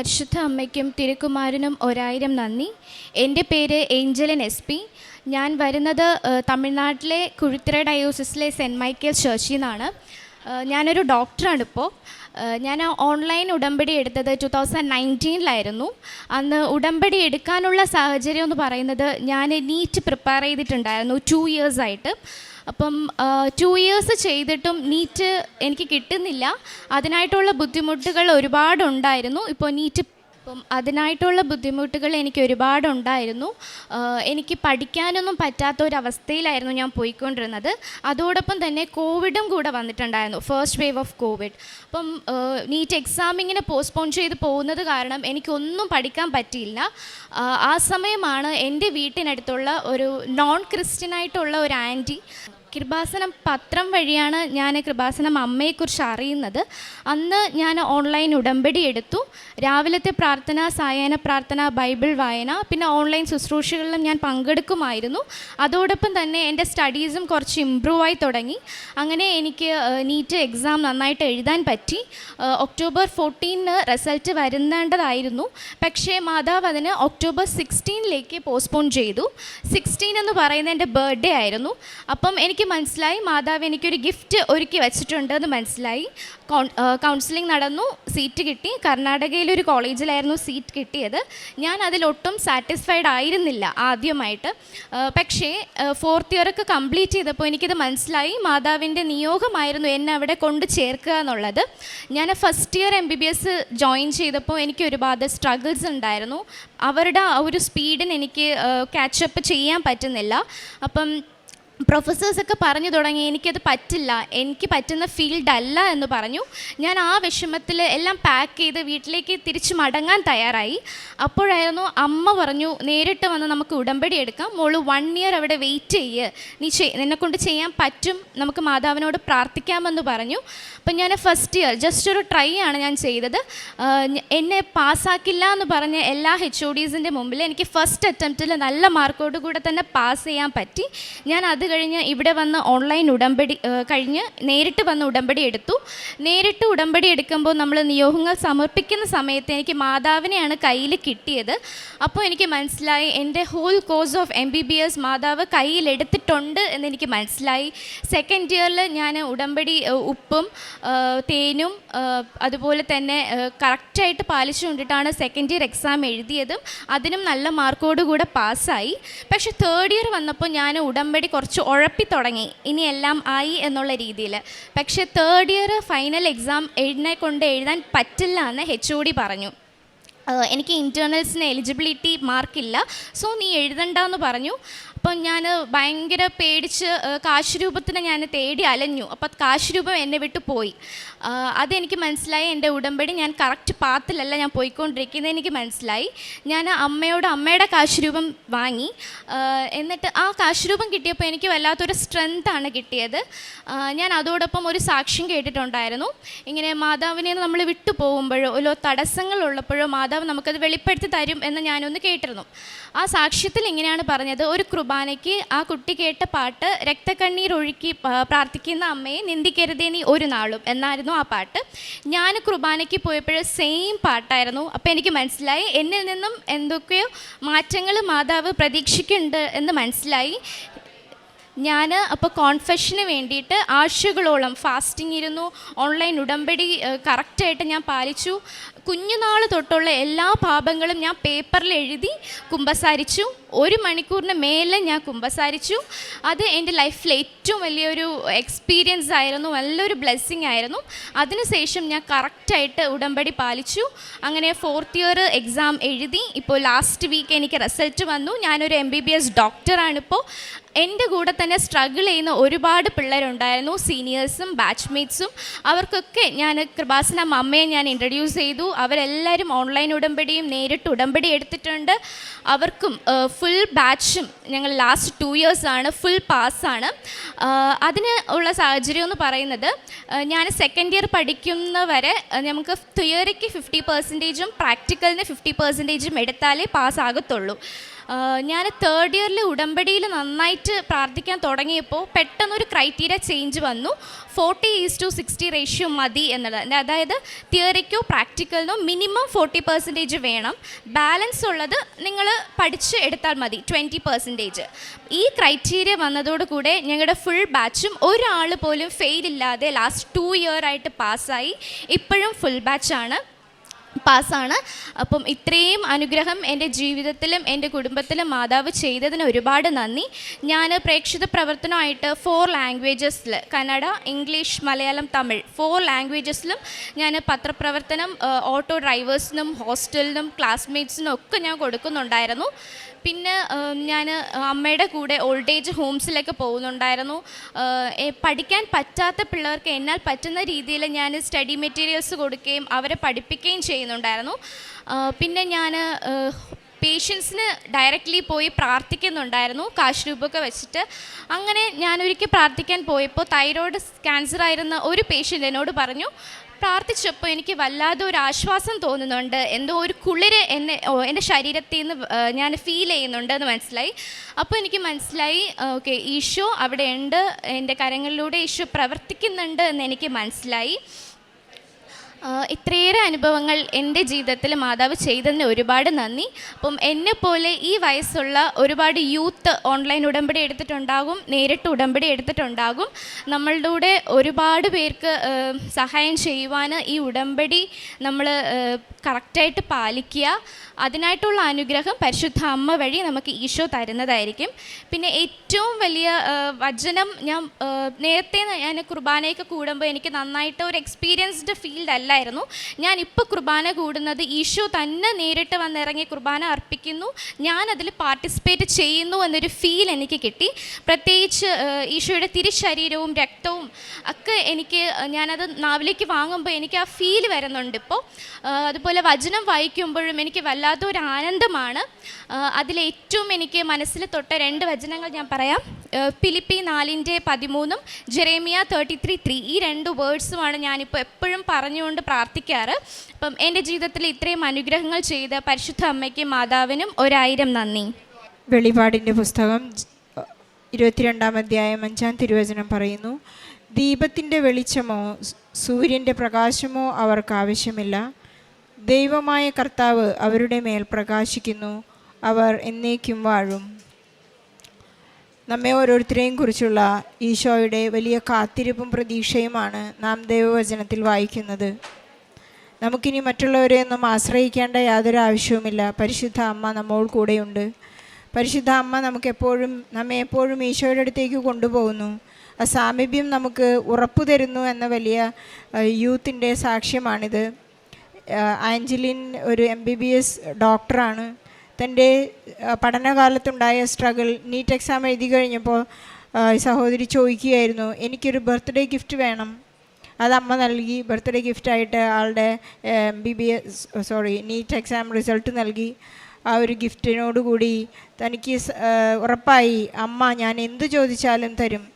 പരിശുദ്ധ അമ്മയ്ക്കും തിരുക്കുമാരനും ഒരായിരം നന്ദി. എന്റെ പേര് ഏഞ്ചലൻ എസ് പി. ഞാൻ വരുന്നത് തമിഴ്നാട്ടിലെ കുഴുത്തിര ഡയോസിസിലെ സെന്റ് മൈക്കൽ ചർച്ചിൽ നിന്നാണ്. ഞാനൊരു ഡോക്ടറാണ് ഇപ്പോൾ. ഞാൻ ഓൺലൈൻ ഉടമ്പടി എടുത്തത് ടു തൗസൻഡ് നയന്റീനിലായിരുന്നു. അന്ന് ഉടമ്പടി എടുക്കാനുള്ള സാഹചര്യം എന്ന് പറയുന്നത് ഞാൻ നീറ്റ് പ്രിപ്പയർ ചെയ്തിട്ടുണ്ടായിരുന്നു ടു ഇയേഴ്സായിട്ട്. അപ്പം ടു ഇയേഴ്സ് ചെയ്തിട്ടും നീറ്റ് എനിക്ക് കിട്ടുന്നില്ല. അതിനായിട്ടുള്ള ബുദ്ധിമുട്ടുകൾ ഒരുപാടുണ്ടായിരുന്നു. ഇപ്പോൾ നീറ്റ് അപ്പം അതിനായിട്ടുള്ള ബുദ്ധിമുട്ടുകൾ എനിക്ക് ഒരുപാടുണ്ടായിരുന്നു. എനിക്ക് പഠിക്കാനൊന്നും പറ്റാത്ത ഒരവസ്ഥയിലായിരുന്നു ഞാൻ പോയിക്കൊണ്ടിരുന്നത്. അതോടൊപ്പം തന്നെ കോവിഡും കൂടെ വന്നിട്ടുണ്ടായിരുന്നു. ഫസ്റ്റ് വേവ് ഓഫ് കോവിഡ് അപ്പം നീറ്റ് എക്സാം ഇങ്ങനെ പോസ്റ്റ്പോൺ ചെയ്ത് പോകുന്നത് കാരണം എനിക്കൊന്നും പഠിക്കാൻ പറ്റിയില്ല. ആ സമയമാണ് എന്റെ വീട്ടിനടുത്തുള്ള ഒരു നോൺ ക്രിസ്ത്യനായിട്ടുള്ള ഒരു ആന്റി കൃപാസനം പത്രം വഴിയാണ് ഞാൻ കൃപാസനം അമ്മയെക്കുറിച്ച് അറിയുന്നത്. അന്ന് ഞാൻ ഓൺലൈൻ ഉടമ്പടി എടുത്തു. രാവിലത്തെ പ്രാർത്ഥന സായാഹ്ന പ്രാർത്ഥന ബൈബിൾ വായന പിന്നെ ഓൺലൈൻ ശുശ്രൂഷകളിലും ഞാൻ പങ്കെടുക്കുമായിരുന്നു. അതോടൊപ്പം തന്നെ എന്റെ സ്റ്റഡീസും കുറച്ച് ഇമ്പ്രൂവ് ആയി തുടങ്ങി. അങ്ങനെ എനിക്ക് നീറ്റ് എക്സാം നന്നായിട്ട് എഴുതാൻ പറ്റി. ഒക്ടോബർ ഫോർട്ടീനിന് റിസൾട്ട് വരുന്നേണ്ടതായിരുന്നു. പക്ഷേ മാതാവ് അതിന് ഒക്ടോബർ സിക്സ്റ്റീനിലേക്ക് പോസ്റ്റ്പോൺ ചെയ്തു. സിക്സ്റ്റീൻ എന്ന് പറയുന്നത് എന്റെ ബർത്ത്ഡേ ആയിരുന്നു. അപ്പം എനിക്ക് മനസ്സിലായി. മാതാവ് എനിക്കൊരു ഗിഫ്റ്റ് ഒരുക്കി വെച്ചിട്ടുണ്ട് എന്ന് മനസ്സിലായി കൗൺസിലിംഗ് നടന്നു സീറ്റ് കിട്ടി. കർണാടകയിലൊരു കോളേജിലായിരുന്നു സീറ്റ് കിട്ടിയത്. ഞാൻ അതിലൊട്ടും സാറ്റിസ്ഫൈഡ് ആയിരുന്നില്ല ആദ്യമായിട്ട്. പക്ഷേ ഫോർത്ത് ഇയറൊക്കെ കംപ്ലീറ്റ് ചെയ്തപ്പോൾ എനിക്കിത് മനസ്സിലായി. മാതാവിന്റെ നിയോഗമായിരുന്നു എന്നെ അവിടെ കൊണ്ട് ചേർക്കുക എന്നുള്ളത്. ഞാൻ first year M B B S join ചെയ്തപ്പോൾ എനിക്ക് ഒരുപാട് സ്ട്രഗിൾസ് ഉണ്ടായിരുന്നു. അവരുടെ ആ ഒരു സ്പീഡിന് എനിക്ക് ക്യാച്ചപ്പ് ചെയ്യാൻ പറ്റുന്നില്ല. അപ്പം പ്രൊഫസേഴ്സൊക്കെ പറഞ്ഞു തുടങ്ങി എനിക്കത് പറ്റില്ല എനിക്ക് പറ്റുന്ന ഫീൽഡ് അല്ല എന്ന് പറഞ്ഞു. ഞാൻ ആ വിഷമത്തിൽ എല്ലാം പാക്ക് ചെയ്ത് വീട്ടിലേക്ക് തിരിച്ചു മടങ്ങാൻ തയ്യാറായി. അപ്പോഴായിരുന്നു അമ്മ പറഞ്ഞു നേരിട്ട് വന്ന് നമുക്ക് ഉടമ്പടി എടുക്കാം. മോൾ വൺ ഇയർ അവിടെ വെയിറ്റ് ചെയ്യ്. നീ ചെയ് നിന്നെക്കൊണ്ട് ചെയ്യാൻ പറ്റും. നമുക്ക് മാതാവിനോട് പ്രാർത്ഥിക്കാമെന്ന് പറഞ്ഞു. അപ്പം ഞാൻ ഫസ്റ്റ് ഇയർ ജസ്റ്റ് ഒരു ട്രൈ ആണ് ഞാൻ ചെയ്തത്. എന്നെ പാസ്സാക്കില്ല എന്ന് പറഞ്ഞ എല്ലാ എച്ച് ഒ ഡീസിന്റെ മുമ്പിൽ എനിക്ക് ഫസ്റ്റ് അറ്റംപ്റ്റിൽ നല്ല മാർക്കോട് കൂടെ തന്നെ പാസ് ചെയ്യാൻ പറ്റി. ഞാൻ അത് കഴിഞ്ഞ് ഇവിടെ വന്ന് ഓൺലൈൻ ഉടമ്പടി കഴിഞ്ഞ് നേരിട്ട് വന്ന് ഉടമ്പടി എടുത്തു. നേരിട്ട് ഉടമ്പടി എടുക്കുമ്പോൾ നമ്മൾ നിയോഗങ്ങൾ സമർപ്പിക്കുന്ന സമയത്ത് എനിക്ക് മാതാവിനെയാണ് കയ്യിൽ കിട്ടിയത്. അപ്പോൾ എനിക്ക് മനസ്സിലായി എന്റെ whole course of M B B S മാതാവ് കയ്യിലെടുത്തിട്ടുണ്ട് എന്നെനിക്ക് മനസ്സിലായി. സെക്കൻഡ് ഇയറിൽ ഞാൻ ഉടമ്പടി ഉപ്പും തേനും അതുപോലെ തന്നെ കറക്റ്റായിട്ട് പാലിച്ചുകൊണ്ടിട്ടാണ് സെക്കൻഡ് ഇയർ എക്സാം എഴുതിയതും. അതിനും നല്ല മാർക്കോടുകൂടെ പാസ്സായി പക്ഷേ തേർഡ് ഇയർ വന്നപ്പോൾ ഞാൻ ഉടമ്പടി കുറച്ച് ഉഴപ്പി തുടങ്ങി. ഇനി എല്ലാം ആയി എന്നുള്ള രീതിയിൽ. പക്ഷേ തേർഡ് ഇയർ ഫൈനൽ എക്സാം എഴുതിനെ കൊണ്ട് എഴുതാൻ പറ്റില്ല എന്ന് എച്ച് ഒ ഡി പറഞ്ഞു. എനിക്ക് ഇന്റേർണൽസിന് എലിജിബിലിറ്റി മാർക്കില്ല സോ നീ എഴുതണ്ടെന്ന് പറഞ്ഞു. അപ്പം ഞാൻ ഭയങ്കര പേടിച്ച് കാശുരൂപത്തിന് കാശ് രൂപത്തിന് ഞാൻ തേടി അലഞ്ഞു. അപ്പം കാശ് രൂപം എന്നെ വിട്ട് പോയി. അതെനിക്ക് മനസ്സിലായി. എന്റെ ഉടമ്പടി ഞാൻ കറക്റ്റ് പാത്തിലല്ല ഞാൻ പോയിക്കൊണ്ടിരിക്കുന്നത് എനിക്ക് മനസ്സിലായി. ഞാൻ അമ്മയോട് അമ്മയുടെ കാശ് രൂപം വാങ്ങി എന്നിട്ട് ആ കാശ് രൂപം കിട്ടിയപ്പോൾ എനിക്ക് വല്ലാത്തൊരു സ്ട്രെങ്താണ് കിട്ടിയത്. ഞാൻ അതോടൊപ്പം ഒരു സാക്ഷ്യം കേട്ടിട്ടുണ്ടായിരുന്നു. ഇങ്ങനെ മാതാവിനെ നമ്മൾ വിട്ടു പോകുമ്പോഴോ ഓരോ തടസ്സങ്ങളുള്ളപ്പോഴോ മാതാവ് നമുക്കത് വെളിപ്പെടുത്തി തരും എന്ന് ഞാനൊന്ന് കേട്ടിരുന്നു. ആ സാക്ഷ്യത്തിൽ ഇങ്ങനെയാണ് പറഞ്ഞത്. ഒരു കുർബാനയ്ക്ക് ആ കുട്ടി കേട്ട പാട്ട് രക്തക്കണ്ണീർ ഒഴുക്കി പ്രാർത്ഥിക്കുന്ന അമ്മയെ നിന്ദിക്കരുതേ നീ ഒരു നാളും എന്നായിരുന്നു ആ പാട്ട്. ഞാൻ കുർബാനയ്ക്ക് പോയപ്പോൾ സെയിം പാട്ടായിരുന്നു. അപ്പോൾ എനിക്ക് മനസ്സിലായി. എന്നിൽ നിന്നും എന്തൊക്കെയോ മാറ്റങ്ങൾ മാതാവ് പ്രതീക്ഷിക്കുന്നുണ്ട് എന്ന് മനസ്സിലായി. ഞാൻ അപ്പോൾ കോൺഫെഷന് വേണ്ടിയിട്ട് ആഴ്ചകളോളം ഫാസ്റ്റിംഗ് ഇരുന്നു. ഓൺലൈൻ ഉടമ്പടി കറക്റ്റായിട്ട് ഞാൻ പാലിച്ചു. കുഞ്ഞുനാൾ തൊട്ടുള്ള എല്ലാ പാപങ്ങളും ഞാൻ പേപ്പറിൽ എഴുതി കുമ്പസാരിച്ചു. ഒരു മണിക്കൂറിന് മേലെ ഞാൻ കുമ്പസാരിച്ചു. അത് എന്റെ ലൈഫിലെ ഏറ്റവും വലിയൊരു എക്സ്പീരിയൻസ് ആയിരുന്നു. നല്ലൊരു ബ്ലെസ്സിങ് ആയിരുന്നു. അതിനുശേഷം ഞാൻ കറക്റ്റായിട്ട് ഉടമ്പടി പാലിച്ചു. അങ്ങനെ ഫോർത്ത് ഇയർ എക്സാം എഴുതി. ഇപ്പോൾ ലാസ്റ്റ് വീക്ക് എനിക്ക് റിസൾട്ട് വന്നു. ഞാനൊരു എം ബി ബി എസ് ഡോക്ടറാണിപ്പോൾ എന്റെ കൂടെ തന്നെ സ്ട്രഗിൾ ചെയ്യുന്ന ഒരുപാട് പിള്ളേരുണ്ടായിരുന്നു. സീനിയേഴ്സും ബാച്ച്മേറ്റ്സും അവർക്കൊക്കെ ഞാൻ കൃപാസന അമ്മയെ ഞാൻ ഇൻട്രൊഡ്യൂസ് ചെയ്തു. അവരെല്ലാവരും ഓൺലൈൻ ഉടമ്പടിയും നേരിട്ട് ഉടമ്പടി എടുത്തിട്ടുണ്ട്. അവർക്കും ഫുൾ ബാച്ചും ഞങ്ങൾ ലാസ്റ്റ് ടു ഇയേഴ്സാണ് ഫുൾ പാസ്സാണ് അതിന് ഉള്ള സാഹചര്യം എന്ന് പറയുന്നത് ഞാൻ സെക്കൻഡ് ഇയർ പഠിക്കുന്നവരെ നമുക്ക് തിയറിക്ക് ഫിഫ്റ്റി പെർസെന്റേജും പ്രാക്ടിക്കലിന് ഫിഫ്റ്റി പെർസെന്റേജും എടുത്താലേ പാസ്സാകത്തുള്ളൂ ഞാൻ തേർഡ് ഇയറിൽ ഉടമ്പടിയിൽ നന്നായിട്ട് പ്രാർത്ഥിക്കാൻ തുടങ്ങിയപ്പോൾ പെട്ടെന്നൊരു ക്രൈറ്റീരിയ ചേഞ്ച് വന്നു. Forty is to sixty ratio മതി എന്നുള്ളത് അതായത് തിയറിക്കോ പ്രാക്ടിക്കലിനോ മിനിമം ഫോർട്ടി പെർസെന്റേജ് വേണം. ബാലൻസ് ഉള്ളത് നിങ്ങൾ പഠിച്ച് എടുത്താൽ മതി ട്വന്റി പെർസെന്റേജ് ഈ ക്രൈറ്റീരിയ വന്നതോടുകൂടെ ഞങ്ങളുടെ ഫുൾ ബാച്ചും ഒരാൾ പോലും ഫെയിൽ ഇല്ലാതെ ലാസ്റ്റ് ടു ഇയർ ആയിട്ട് പാസ്സായി ഇപ്പോഴും ഫുൾ ബാച്ചാണ് പാസ്സാണ്. അപ്പം ഇത്രയും അനുഗ്രഹം എന്റെ ജീവിതത്തിലും എന്റെ കുടുംബത്തിലും മാതാവ് ചെയ്തതിന് ഒരുപാട് നന്ദി. ഞാൻ പ്രേക്ഷിത പ്രവർത്തനമായിട്ട് ഫോർ ലാംഗ്വേജസിൽ കന്നഡ ഇംഗ്ലീഷ് മലയാളം തമിഴ് ഫോർ ലാംഗ്വേജസിലും ഞാൻ പത്രപ്രവർത്തനം ഓട്ടോ ഡ്രൈവേഴ്സിനും ഹോസ്റ്റലിനും ക്ലാസ്മേറ്റ്സിനും ഒക്കെ ഞാൻ കൊടുക്കുന്നുണ്ടായിരുന്നു. പിന്നെ ഞാൻ അമ്മയുടെ കൂടെ ഓൾഡ് ഏജ് ഹോംസിലൊക്കെ പോകുന്നുണ്ടായിരുന്നു. പഠിക്കാൻ പറ്റാത്ത പിള്ളേർക്ക് എന്നാൽ പറ്റുന്ന രീതിയിൽ ഞാൻ സ്റ്റഡി മെറ്റീരിയൽസ് കൊടുക്കുകയും അവരെ പഠിപ്പിക്കുകയും ചെയ്യുന്നുണ്ടായിരുന്നു. പിന്നെ ഞാൻ പേഷ്യൻസിന് ഡയറക്റ്റ്ലി പോയി പ്രാർത്ഥിക്കുന്നുണ്ടായിരുന്നു കാശ് രൂപമൊക്കെ വെച്ചിട്ട്. അങ്ങനെ ഞാനൊരിക്കൽ പ്രാർത്ഥിക്കാൻ പോയപ്പോൾ തൈറോയിഡ് ക്യാൻസർ ആയിരുന്ന ഒരു പേഷ്യന്റ് എന്നോട് പറഞ്ഞു പ്രാർത്ഥിച്ചപ്പോൾ എനിക്ക് വല്ലാതെ ഒരു ആശ്വാസം തോന്നുന്നുണ്ട്. എന്തോ ഒരു കുളിര് എന്നെ എന്റെ ശരീരത്തിൽ നിന്ന് ഞാൻ ഫീൽ ചെയ്യുന്നുണ്ട് എന്ന് മനസ്സിലായി. അപ്പോൾ എനിക്ക് മനസ്സിലായി ഓക്കെ ഈശോ അവിടെ ഉണ്ട് എന്റെ കരങ്ങളിലൂടെ ഈശോ പ്രവർത്തിക്കുന്നുണ്ട് എന്ന് എനിക്ക് മനസ്സിലായി. ഇത്രയേറെ അനുഭവങ്ങൾ എന്റെ ജീവിതത്തിൽ മാതാവ് ചെയ്തതിന് ഒരുപാട് നന്ദി. അപ്പം എന്നെ പോലെ ഈ വയസ്സുള്ള ഒരുപാട് യൂത്ത് ഓൺലൈൻ ഉടമ്പടി എടുത്തിട്ടുണ്ടാകും നേരിട്ട് ഉടമ്പടി എടുത്തിട്ടുണ്ടാകും. നമ്മളുടെ കൂടെ ഒരുപാട് പേർക്ക് സഹായം ചെയ്യുവാൻ ഈ ഉടമ്പടി നമ്മൾ കറക്റ്റായിട്ട് പാലിക്കുക. അതിനായിട്ടുള്ള അനുഗ്രഹം പരിശുദ്ധ അമ്മ വഴി നമുക്ക് ഈശോ തരുന്നതായിരിക്കും. പിന്നെ ഏറ്റവും വലിയ വചനം ഞാൻ നേരത്തെ ഞാൻ കുർബാനയൊക്കെ കൂടുമ്പോൾ എനിക്ക് നന്നായിട്ട് ഒരു എക്സ്പീരിയൻസ്ഡ് ഫീൽഡ് അല്ലായിരുന്നു. ഞാൻ ഇപ്പോൾ കുർബാന കൂടുന്നത് ഈശോ തന്നെ നേരിട്ട് വന്നിറങ്ങി കുർബാന അർപ്പിക്കുന്നു. ഞാൻ അതിൽ പാർട്ടിസിപ്പേറ്റ് ചെയ്യുന്നു എന്നൊരു ഫീൽ എനിക്ക് കിട്ടി. പ്രത്യേകിച്ച് ഈശോയുടെ തിരുശരീരവും രക്തവും ഒക്കെ എനിക്ക് ഞാനത് നാവിലേക്ക് വാങ്ങുമ്പോൾ എനിക്ക് ആ ഫീൽ വരുന്നുണ്ട് ഇപ്പോൾ അതുപോലെ വചനം വായിക്കുമ്പോഴും എനിക്ക് വല്ലാത്തൊരു ആനന്ദമാണ്. അതിലേറ്റവും എനിക്ക് മനസ്സിൽ തൊട്ട രണ്ട് വചനങ്ങൾ ഞാൻ പറയാം. ഫിലിപ്പി നാലിന്റെ പതിമൂന്നും ജെറേമിയ തേർട്ടി ത്രീ. ത്രീ ഈ രണ്ട് വേർഡ്സുമാണ് ഞാനിപ്പോൾ എപ്പോഴും പറഞ്ഞുകൊണ്ട് പ്രാർത്ഥിക്കാറ്. അപ്പം എന്റെ ജീവിതത്തിൽ ഇത്രയും അനുഗ്രഹങ്ങൾ ചെയ്ത പരിശുദ്ധ അമ്മയ്ക്കും മാതാവിനും ഒരായിരം നന്ദി. വെളിപാടിന്റെ പുസ്തകം ഇരുപത്തിരണ്ടാം അധ്യായം അഞ്ചാം തിരുവചനം പറയുന്നു ദീപത്തിന്റെ വെളിച്ചമോ സൂര്യന്റെ പ്രകാശമോ അവർക്ക് ആവശ്യമില്ല. ദൈവമായ കർത്താവ് അവരുടെ മേൽ പ്രകാശിക്കുന്നു. അവർ എന്നേക്കും വാഴും. നമ്മെ ഓരോരുത്തരെയും കുറിച്ചുള്ള ഈശോയുടെ വലിയ കാത്തിരിപ്പും പ്രതീക്ഷയുമാണ് നാം ദൈവവചനത്തിൽ വായിക്കുന്നത്. നമുക്കിനി മറ്റുള്ളവരെയൊന്നും ആശ്രയിക്കേണ്ട യാതൊരു ആവശ്യവുമില്ല. പരിശുദ്ധ അമ്മ നമ്മോൾ കൂടെയുണ്ട്. പരിശുദ്ധ അമ്മ നമുക്കെപ്പോഴും നമ്മെ എപ്പോഴും ഈശോയുടെ അടുത്തേക്ക് കൊണ്ടുപോകുന്നു. ആ സാമീപ്യം നമുക്ക് ഉറപ്പു തരുന്നു എന്ന വലിയ യൂത്തിന്റെ സാക്ഷ്യമാണിത്. ആഞ്ചലിൻ ഒരു എം ബി ബി എസ് ഡോക്ടറാണ്. തന്റെ പഠനകാലത്തുണ്ടായ സ്ട്രഗിൾ നീറ്റ് എക്സാം എഴുതി കഴിഞ്ഞപ്പോൾ സഹോദരി ചോദിക്കുകയായിരുന്നു എനിക്കൊരു ബർത്ത്ഡേ ഗിഫ്റ്റ് വേണം. അത് അമ്മ നൽകി. ബർത്ത്ഡേ ഗിഫ്റ്റായിട്ട് ആളുടെ M B B S sorry NEET exam result നൽകി. ആ ഒരു ഗിഫ്റ്റിനോടുകൂടി തനിക്ക് ഉറപ്പായി അമ്മ ഞാൻ എന്ത് ചോദിച്ചാലും തരും.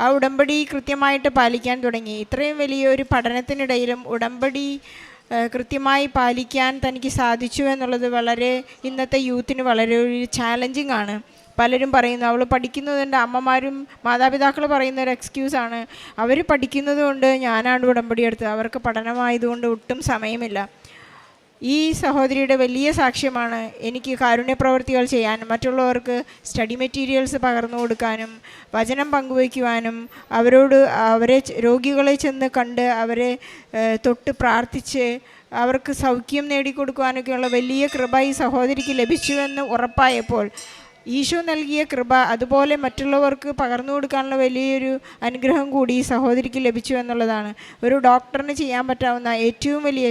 ആ ഉടമ്പടി കൃത്യമായിട്ട് പാലിക്കാൻ തുടങ്ങി. ഇത്രയും വലിയൊരു പഠനത്തിനിടയിലും ഉടമ്പടി കൃത്യമായി പാലിക്കാൻ തനിക്ക് സാധിച്ചു എന്നുള്ളത് വളരെ ഇന്നത്തെ യൂത്തിന് വളരെ ഒരു ചാലഞ്ചിങ് ആണ്. പലരും പറയുന്നു അവൾ പഠിക്കുന്നതുകൊണ്ട് അമ്മമാരും മാതാപിതാക്കൾ പറയുന്ന ഒരു എക്സ്ക്യൂസാണ് അവർ പഠിക്കുന്നത് കൊണ്ട് ഞാനാണ് ഉടമ്പടി എടുത്തത്. അവർക്ക് പഠനമായതുകൊണ്ട് ഒട്ടും സമയമില്ല. ഈ സഹോദരിയുടെ വലിയ സാക്ഷ്യമാണ് എനിക്ക് കാരുണ്യപ്രവർത്തികൾ ചെയ്യാനും മറ്റുള്ളവർക്ക് സ്റ്റഡി മെറ്റീരിയൽസ് പകർന്നു കൊടുക്കാനും വചനം പങ്കുവയ്ക്കുവാനും അവരോട് അവരെ രോഗികളെ ചെന്ന് കണ്ട് അവരെ തൊട്ട് പ്രാർത്ഥിച്ച് അവർക്ക് സൗഖ്യം നേടിക്കൊടുക്കുവാനൊക്കെയുള്ള വലിയ കൃപ ഈ സഹോദരിക്ക് ലഭിച്ചുവെന്ന് ഉറപ്പായപ്പോൾ ഈശോ നൽകിയ കൃപ അതുപോലെ മറ്റുള്ളവർക്ക് പകർന്നു കൊടുക്കാനുള്ള വലിയൊരു അനുഗ്രഹം കൂടി ഈ സഹോദരിക്ക് ലഭിച്ചു എന്നുള്ളതാണ്. ഒരു ഡോക്ടറിന് ചെയ്യാൻ പറ്റാവുന്ന ഏറ്റവും വലിയ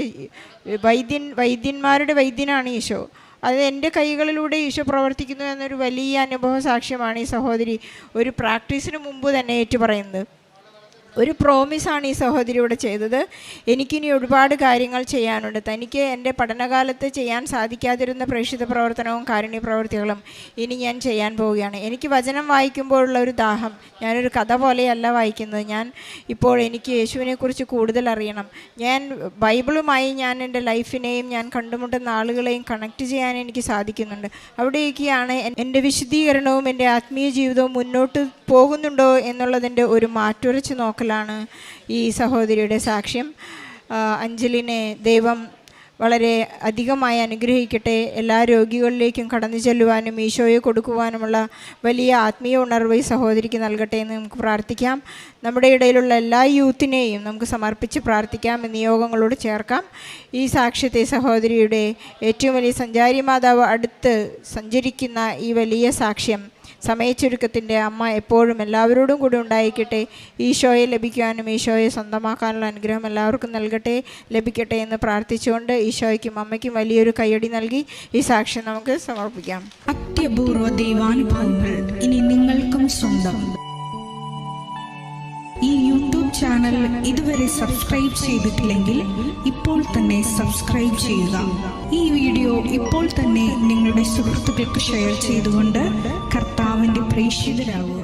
വൈദ്യൻ വൈദ്യന്മാരുടെ വൈദ്യനാണ് ഈശോ. അത് എന്റെ കൈകളിലൂടെ ഈശോ പ്രവർത്തിക്കുന്നു എന്നൊരു വലിയ അനുഭവ സാക്ഷ്യമാണ് ഈ സഹോദരി ഒരു പ്രാക്ടീസിന് മുമ്പ് തന്നെ ഏറ്റുപറയുന്നത്. ഒരു പ്രോമിസാണ് ഈ സഹോദരി ഇവിടെ ചെയ്തത്. എനിക്കിനി ഒരുപാട് കാര്യങ്ങൾ ചെയ്യാനുണ്ട്. തനിക്ക് എന്റെ പഠനകാലത്ത് ചെയ്യാൻ സാധിക്കാതിരുന്ന പ്രേക്ഷിത പ്രവർത്തനവും കാരുണ്യ പ്രവർത്തികളും ഇനി ഞാൻ ചെയ്യാൻ പോവുകയാണ്. എനിക്ക് വചനം വായിക്കുമ്പോഴുള്ള ഒരു ദാഹം ഞാനൊരു കഥ പോലെയല്ല വായിക്കുന്നത്. ഞാൻ ഇപ്പോൾ എനിക്ക് യേശുവിനെക്കുറിച്ച് കൂടുതൽ അറിയണം. ഞാൻ ബൈബിളുമായി ഞാൻ എന്റെ ലൈഫിനെയും ഞാൻ കണ്ടുമുട്ടുന്ന ആളുകളെയും കണക്ട് ചെയ്യാൻ എനിക്ക് സാധിക്കുന്നുണ്ട്. അവിടേക്കാണ് എന്റെ വിശദീകരണവും എന്റെ ആത്മീയ ജീവിതവും മുന്നോട്ട് പോകുന്നുണ്ടോ എന്നുള്ളതിന്റെ ഒരു മാറ്റുരച്ച് നോക്കലാണ് ഈ സഹോദരിയുടെ സാക്ഷ്യം. അഞ്ജലിനെ ദൈവം വളരെ അധികമായി അനുഗ്രഹിക്കട്ടെ. എല്ലാ രോഗികളിലേക്കും കടന്നു ചെല്ലുവാനും ഈശോയെ കൊടുക്കുവാനുമുള്ള വലിയ ആത്മീയ ഉണർവ് ഈ സഹോദരിക്ക് നൽകട്ടെ എന്ന് നമുക്ക് പ്രാർത്ഥിക്കാം. നമ്മുടെ ഇടയിലുള്ള എല്ലാ യൂത്തിനെയും നമുക്ക് സമർപ്പിച്ച് പ്രാർത്ഥിക്കാം എന്ന് യോഗങ്ങളോട് ചേർക്കാം. ഈ സാക്ഷ്യത്തെ സഹോദരിയുടെ ഏറ്റവും വലിയ സഞ്ചാരി മാതാവ് അടുത്ത് സഞ്ചരിക്കുന്ന ഈ വലിയ സാക്ഷ്യം സമയച്ചുരുക്കത്തിന്റെ അമ്മ എപ്പോഴും എല്ലാവരോടും കൂടി ഉണ്ടായിരിക്കട്ടെ. ഈശോയെ ലഭിക്കാനും ഈശോയെ സ്വന്തമാക്കാനുള്ള അനുഗ്രഹം എല്ലാവർക്കും നൽകട്ടെ ലഭിക്കട്ടെ എന്ന് പ്രാർത്ഥിച്ചുകൊണ്ട് ഈശോയ്ക്കും അമ്മയ്ക്കും വലിയൊരു കയ്യടി നൽകി ഈ സാക്ഷ്യം നമുക്ക് സമർപ്പിക്കാം. അത്യപൂർവ ദൈവാനുഭവങ്ങൾ ഇനി നിങ്ങൾക്കും സ്വന്തം. ഈ യൂട്യൂബ് ചാനൽ ഇതുവരെ സബ്സ്ക്രൈബ് ചെയ്തിട്ടില്ലെങ്കിൽ ഇപ്പോൾ തന്നെ സബ്സ്ക്രൈബ് ചെയ്യുക. ഈ വീഡിയോ ഇപ്പോൾ തന്നെ നിങ്ങളുടെ സുഹൃത്തുക്കൾക്ക് ഷെയർ ചെയ്തുകൊണ്ട് കർത്താവിൻ്റെ പ്രേക്ഷിതരാകുക